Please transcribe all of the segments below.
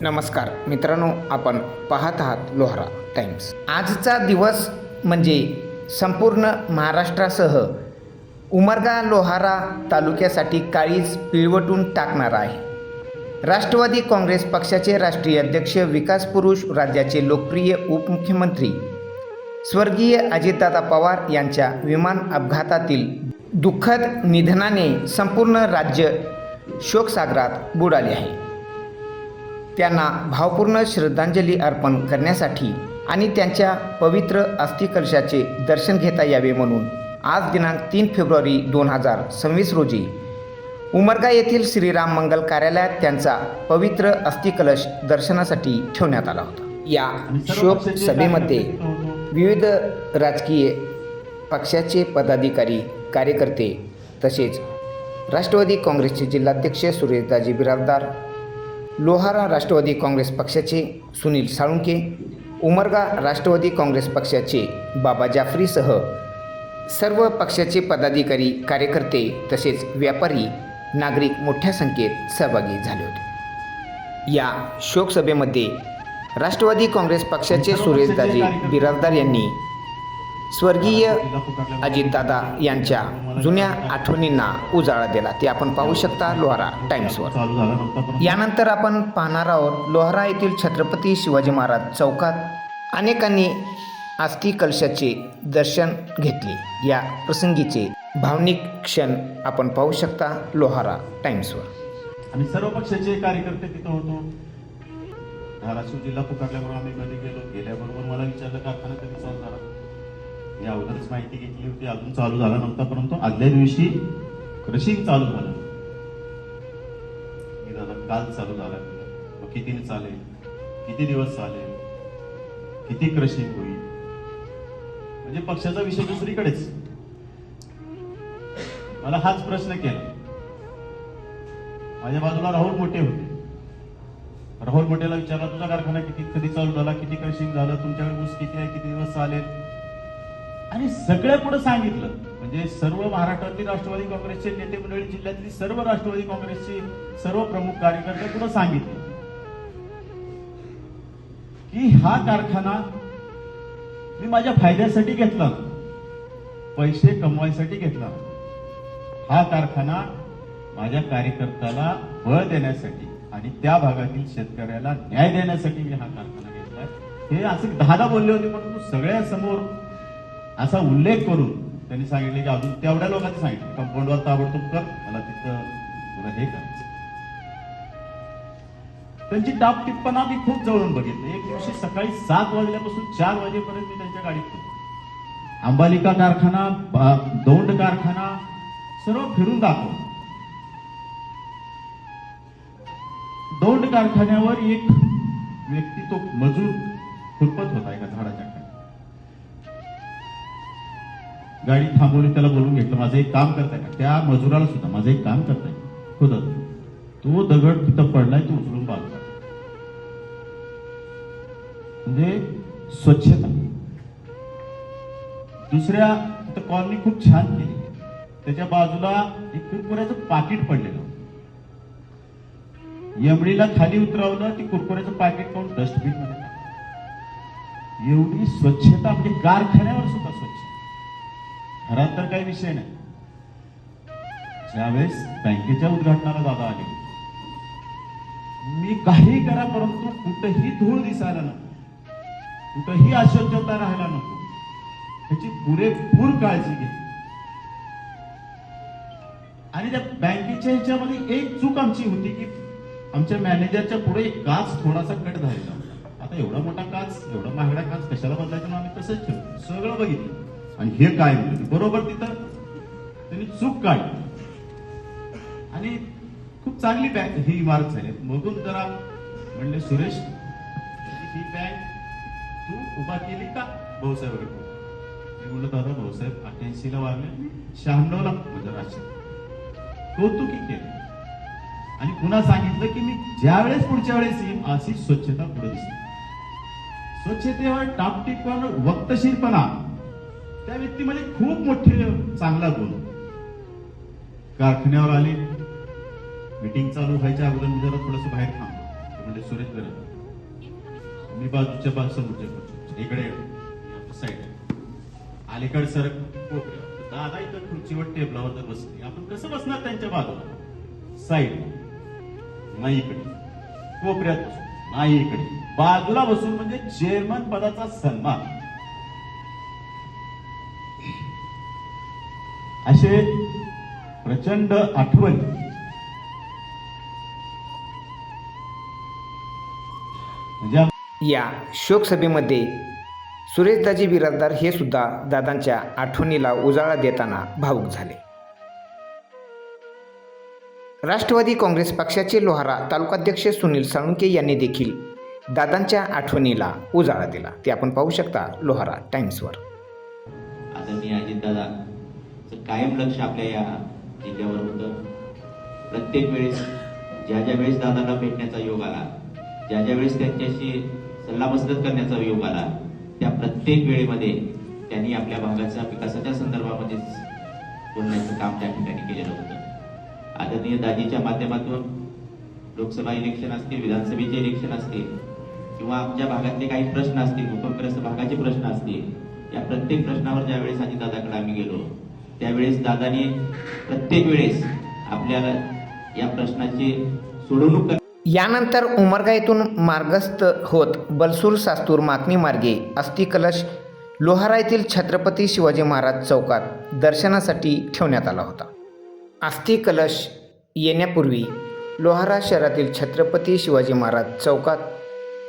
नमस्कार मित्रांनो आपण पाहत आहात लोहारा टाइम्स. आजचा दिवस म्हणजे संपूर्ण महाराष्ट्रासह उमरगा लोहारा तालुक्यासाठी काळीज पिळवटून टाकणारा आहे. राष्ट्रवादी काँग्रेस पक्षाचे राष्ट्रीय अध्यक्ष विकास पुरुष राज्याचे लोकप्रिय उपमुख्यमंत्री स्वर्गीय अजितदादा पवार यांच्या विमान अपघातातील दुःखद निधनाने संपूर्ण राज्य शोकसागरात बुडाले आहे. त्यांना भावपूर्ण श्रद्धांजली अर्पण करण्यासाठी आणि त्यांच्या पवित्र अस्थिकलशाचे दर्शन घेता यावे म्हणून आज दिनांक तीन फेब्रुवारी दोन हजार सव्वीस रोजी उमरगा येथील श्रीराम मंगल कार्यालयात त्यांचा पवित्र अस्थिकलश दर्शनासाठी ठेवण्यात आला होता. या शोक सभेमध्ये विविध राजकीय पक्षाचे पदाधिकारी कार्यकर्ते तसेच राष्ट्रवादी काँग्रेसचे जिल्हाध्यक्ष सुरेशदाजी बिराजदार लोहारा राष्ट्रवादी काँग्रेस पक्षाचे सुनील साळुंके उमरगा राष्ट्रवादी काँग्रेस पक्षाचे बाबा जाफरीसह सर्व पक्षाचे पदाधिकारी कार्यकर्ते तसेच व्यापारी नागरिक मोठ्या संख्येत सहभागी झाले होते. या शोकसभेमध्ये राष्ट्रवादी काँग्रेस पक्षाचे सुरेशदाजी बिराजदार यांनी स्वर्गीय अजितदादा यांच्या जुन्या आठवणींना उजाळा दिला. ते आपण पाहू शकता लोहारा टाइम्सवर यानंतर आपण पाहणार आहोत लोहारा येथील छत्रपती शिवाजी महाराज चौकात अनेकांनी आस्थी कलशाचे दर्शन घेतले. या प्रसंगीचे भावनिक क्षण आपण पाहू शकता लोहारा टाइम्सवर आणि सर्व पक्षाचे कार्यकर्ते तिथं होतो. धाराशिव जिल्हा पुकारल्याबरोबर आम्ही मध्ये गेलो. गेल्याबरोबर मला विचारलं कारखाना कधी चालू झाला? मी अगोदरच माहिती घेतली होती अजून चालू झाला नव्हता परंतु आदल्या दिवशी क्रशिंग चालू झालं. मी दादा काल चालू झाला. मग कितीने चालेल? किती दिवस चालेल? किती क्रशिंग होईल? म्हणजे पक्षाचा विषय दुसरीकडेच. मला हाच प्रश्न केला. माझ्या बाजूला राहुल मोठे होते. राहुल मोठेला विचारला तुझा कारखाना किती कधी चालू झाला? किती क्रशिंग झालं? तुमच्याकडे ऊस किती आहे? किती दिवस चालेल? आणि सगळ्या पुढे सांगितलं. म्हणजे सर्व महाराष्ट्रातील राष्ट्रवादी काँग्रेसचे नेते मंडळी जिल्ह्यातली सर्व राष्ट्रवादी काँग्रेसचे सर्व प्रमुख कार्यकर्ते पुढे सांगितलं. की हा कारखाना मी माझ्या फायद्यासाठी घेतला. पैसे कमवायसाठी घेतला. हा कारखाना माझ्या कार्यकर्त्याला बळ देण्यासाठी. आणि त्या भागातील शेतकऱ्याला न्याय देण्यासाठी मी हा कारखाना घेतलाय हे असं दहादा बोलले होते परंतु सगळ्या समोर असा उल्लेख करून त्यांनी सांगितले की अजून तेवढ्या लोकांनी सांगितलं कंपाऊंडवर ताबडतोब कर मला तिथं तुला हे करायचं त्यांची टाप टिप्पणा मी खूप जवळून बघितली. एक दिवशी सकाळी सात वाजल्यापासून चार वाजेपर्यंत मी त्यांच्या गाडीत होतो. अंबालिका कारखाना दौंड कारखाना सर्व फिरून दाखवतो दोंड कारखान्यावर एक व्यक्ती तो मजूर खुरपत होता एका झाडाच्या खाली. गाडी थांबवली त्याला बोलून घेतलं माझं एक काम करताय का? त्या मजुराला सुद्धा माझं एक काम करताय खोदत हो, तो दगड तिथं पडलाय तो उचलून बाजूला म्हणजे स्वच्छता. दुसऱ्या कॉलनी खूप छान केली. त्याच्या बाजूला एक कुरकुऱ्याचं पाकिट पडलेलं यमडीला खाली उतरवलं ती कुरकुऱ्याचं पाकिट पाहून डस्टबिनमध्ये एवढी स्वच्छता म्हणजे कारखान्यावर सुद्धा स्वच्छ. घरात तर काही विषय नाही. ज्यावेळेस बँकेच्या उद्घाटनाला दादा आले मी काही करा परंतु कुठंही धूळ दिसायला नको. कुठंही अशुद्धता राहायला नको. त्याची पुरेपूर काळजी घे आणि त्या बँकेच्या ह्याच्यामध्ये एक चूक आमची होती की आमच्या मॅनेजरच्या पुढे एक काच थोडासा कट झालेला आता एवढा मोठा काच एवढा महागडा काच कशाला बदलायचा ना आम्ही तसंच ठेवतो सगळं बघितलं. आणि हे काय बरोबर तिथं त्यांनी चूक काढली. आणि खूप चांगली बँक ही इमारत झाली. बघून जरा म्हणले सुरेश ही बँक तू उभा केली का? भाऊसाहेब वगैरे मी म्हणलं दादा भाऊसाहेब अठ्याऐंशी ला वारले. शहाण्णव ला म्हणजे राशी कौतुकी केली. आणि पुन्हा सांगितलं की मी ज्या वेळेस पुढच्या वेळेस येईन अशी स्वच्छता पुढे दिसते. स्वच्छतेवर टापटीपण वक्तशीरपणा. त्या व्यक्तीमध्ये खूप मोठे चांगला गुण. कारखान्यावर आले मीटिंग चालू व्हायच्या अगोदर मी जरा थोडस बाहेर थांब म्हणजे सुरेश गरज मी बाजूच्या बाजू समोरच्या इकडे साईड अलीकडे सर दादा इथं खुर्चीवर टेबलावर जर बसले. आपण कसं बसणार त्यांच्या बाजूला? साईड नाही इकडे कोपऱ्यात बसून नाही इकडे बाजूला बसून म्हणजे चेअरमन पदाचा सन्मान. असे प्रचंड आठवण. म्हणजे या शोकसभेमध्ये सुरेशदाजी बिराजदार हे सुद्धा दादांच्या आठवणीला उजाळा देताना भावूक झाले. राष्ट्रवादी काँग्रेस पक्षाचे लोहारा तालुकाध्यक्ष सुनील साळुंके यांनी देखील दादांच्या आठवणीला उजाळा दिला. ते आपण पाहू शकता लोहारा टाइम्सवर. आदरणीय अजितदादा कायम लक्ष आपल्या या जिल्ह्यावर होतं. प्रत्येक वेळेस ज्या ज्या वेळेस दादाला भेटण्याचा योग आला ज्या ज्या वेळेस त्यांच्याशी सल्लामसलत करण्याचा योग आला त्या प्रत्येक वेळेमध्ये त्यांनी आपल्या भागाच्या विकासाच्या संदर्भामध्ये बोलण्याचं काम त्या ठिकाणी केलेलं होतं. आदरणीय दाजीच्या माध्यमातून लोकसभा इलेक्शन असतील विधानसभेचे इलेक्शन असतील किंवा आमच्या भागातले काही प्रश्न असतील भूकंपग्रस्त भागाचे प्रश्न असतील या प्रत्येक प्रश्नावर ज्यावेळेस आधी दादाकडे आम्ही गेलो त्यावेळेस दादाने प्रत्येक वेळेस आपल्याला या प्रश्नाची सोडवणूक यानंतर उमरगा येथून मार्गस्थ होत बलसूर सास्तूर माकणी मार्गे अस्थिकलश लोहारा येथील छत्रपती शिवाजी महाराज चौकात दर्शनासाठी ठेवण्यात आला होता. अस्थिकलश येण्यापूर्वी लोहारा शहरातील छत्रपती शिवाजी महाराज चौकात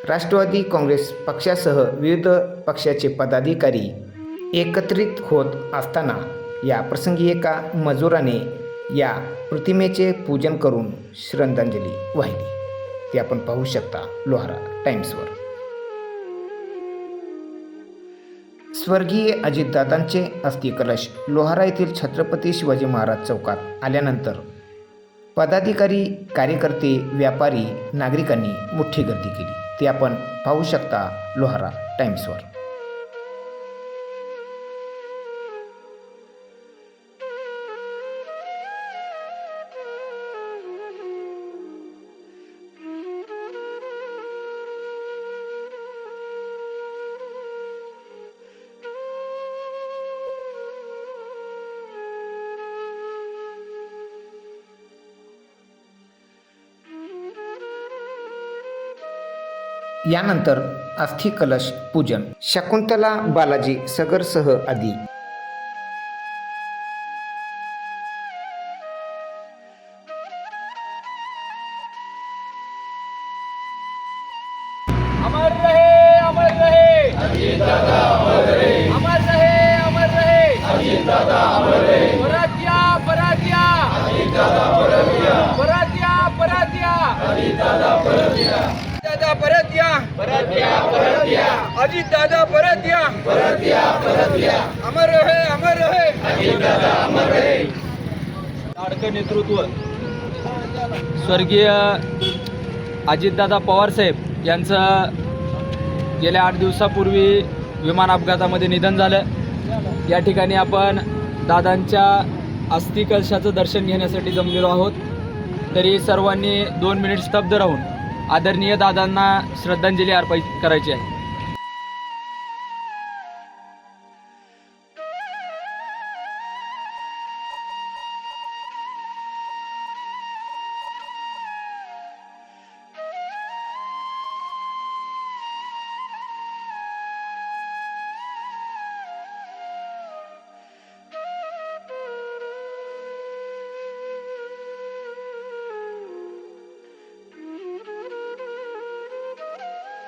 राष्ट्रवादी काँग्रेस पक्षासह विविध पक्षाचे पदाधिकारी एकत्रित होत असताना या प्रसंगी एका मजुराने या प्रतिमेचे पूजन करून श्रद्धांजली वाहिली. ते आपण पाहू शकता लोहारा टाइम्सवर. स्वर्गीय अजितदादांचे अस्थिकलश लोहारा येथील छत्रपती शिवाजी महाराज चौकात आल्यानंतर पदाधिकारी कार्यकर्ते व्यापारी नागरिकांनी मोठी गर्दी केली. ते आपण पाहू शकता लोहारा टाईम्सवर यानंतर अस्थिकलश पूजन. शकुंतला बालाजी सगरसह आदी. अमर रहे अमर रहे. अमर रहे अमर रहे. परातिया दादा परत या. अजित दादा परत या. अमर रहे अमर रहे. लाडकं नेतृत्व. स्वर्गीय अजितदादा पवारसाहेब यांचं गेल्या आठ दिवसापूर्वी विमान अपघातामध्ये निधन झालं. या ठिकाणी आपण दादांच्या अस्थिकलशाचं दर्शन घेण्यासाठी जमलेलो आहोत. तरी सर्वांनी दोन मिनिट स्तब्ध राहून आदरणीय दादांना श्रद्धांजली अर्पण करायची आहे.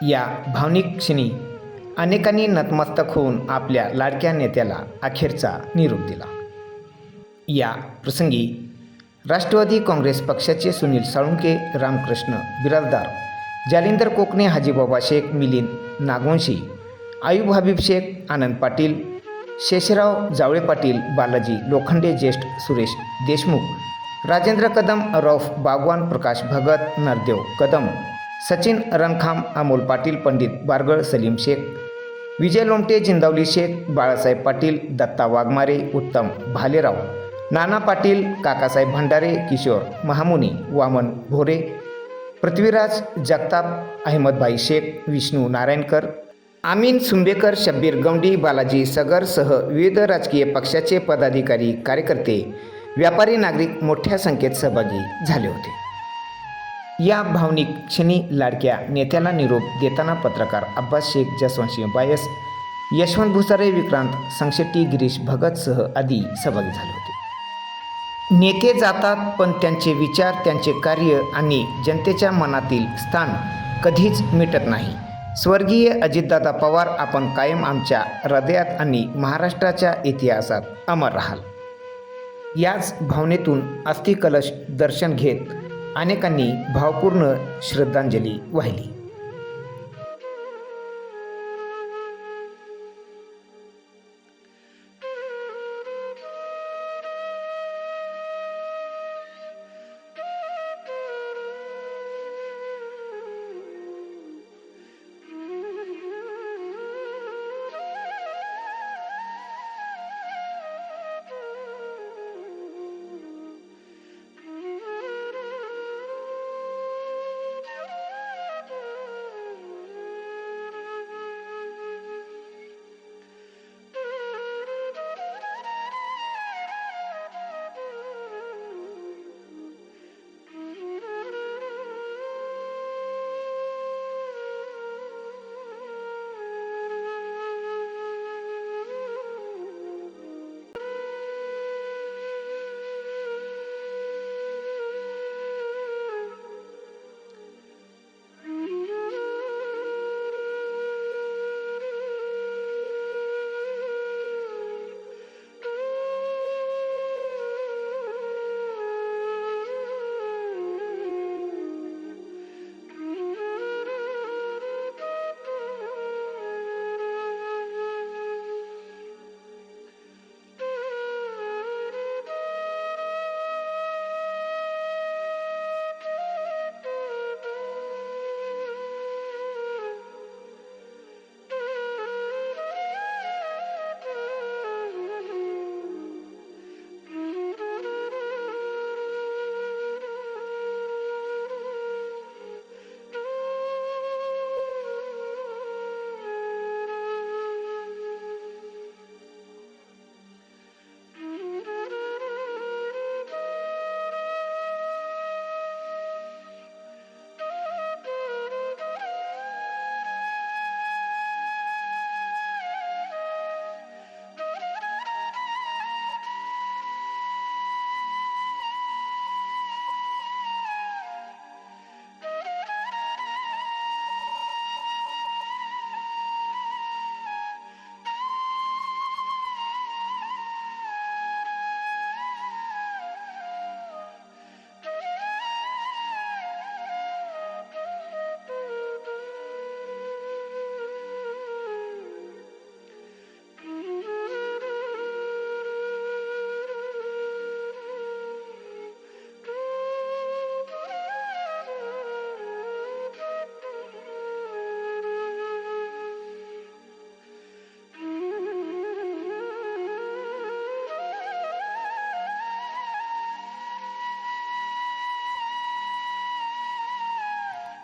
या भावनिक क्षणी अनेकांनी नतमस्तक होऊन आपल्या लाडक्या नेत्याला अखेरचा निरोप दिला. या प्रसंगी राष्ट्रवादी काँग्रेस पक्षाचे सुनील साळुंके रामकृष्ण बिराजदार जालिंदर कोकणे हाजीबाबा शेख मिलिंद नागवंशी आयुब हबीब शेख आनंद पाटील शेषराव जावळे पाटील बालाजी लोखंडे ज्येष्ठ सुरेश देशमुख राजेंद्र कदम रौफ बागवान प्रकाश भगत नरदेव कदम सचिन रणखाम अमोल पाटील पंडित बारगळ सलीम शेख विजय लोमटे जिंदावली शेख बाळासाहेब पाटील दत्ता वाघमारे उत्तम भालेराव नाना पाटील काकासाहेब भंडारे किशोर महामुनी वामन भोरे पृथ्वीराज जगताप अहमदभाई शेख विष्णू नारायणकर आमीन सुंबेकर शब्बीर गवंडी बालाजी सगरसह विविध राजकीय पक्षाचे पदाधिकारी कार्यकर्ते व्यापारी नागरिक मोठ्या संख्येत सहभागी झाले होते. या भावनिक क्षणी लाडक्या नेत्याला निरोप देताना पत्रकार अब्बास शेख जसवंशी बायस यशवंत भुसारे विक्रांत संशेट्टी गिरीश भगतसह आदी सहभागी झाले होते. नेते जातात पण त्यांचे विचार त्यांचे कार्य आणि जनतेच्या मनातील स्थान कधीच मिटत नाही. स्वर्गीय अजितदादा पवार आपण कायम आमच्या हृदयात आणि महाराष्ट्राच्या इतिहासात अमर राहाल. याच भावनेतून अस्थिकलश दर्शन घेत अनेकांनी भावपूर्ण श्रद्धांजली वाहिली.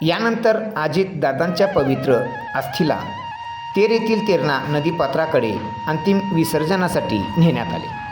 यानंतर अजित दादांच्या पवित्र अस्थीला तेर येथील तेरणा नदीपात्राकडे अंतिम विसर्जनासाठी नेण्यात आले.